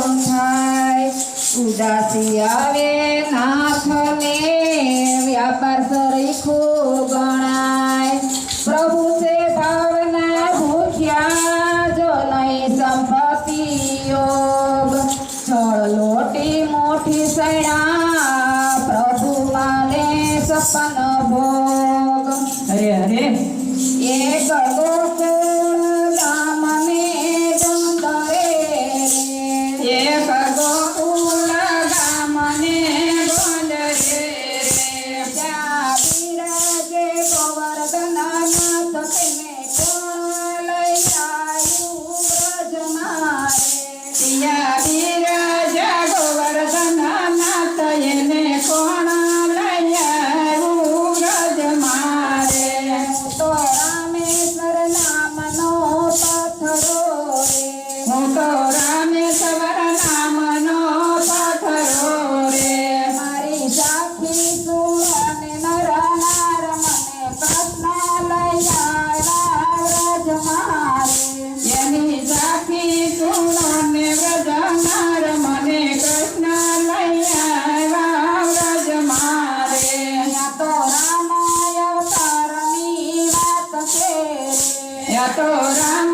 થાય. ઉદાસી આવે નાથને, વ્યાપાર સરખો ગણાય. પ્રભુ છે ભાવના ભૂખ્યા જો નહીં, સંપત્તિ યોગ. છળ લોટી મોટી સૈણા, પ્રભુ માને સપન ભોગ. અરે અરે એ ગળગો atoramos.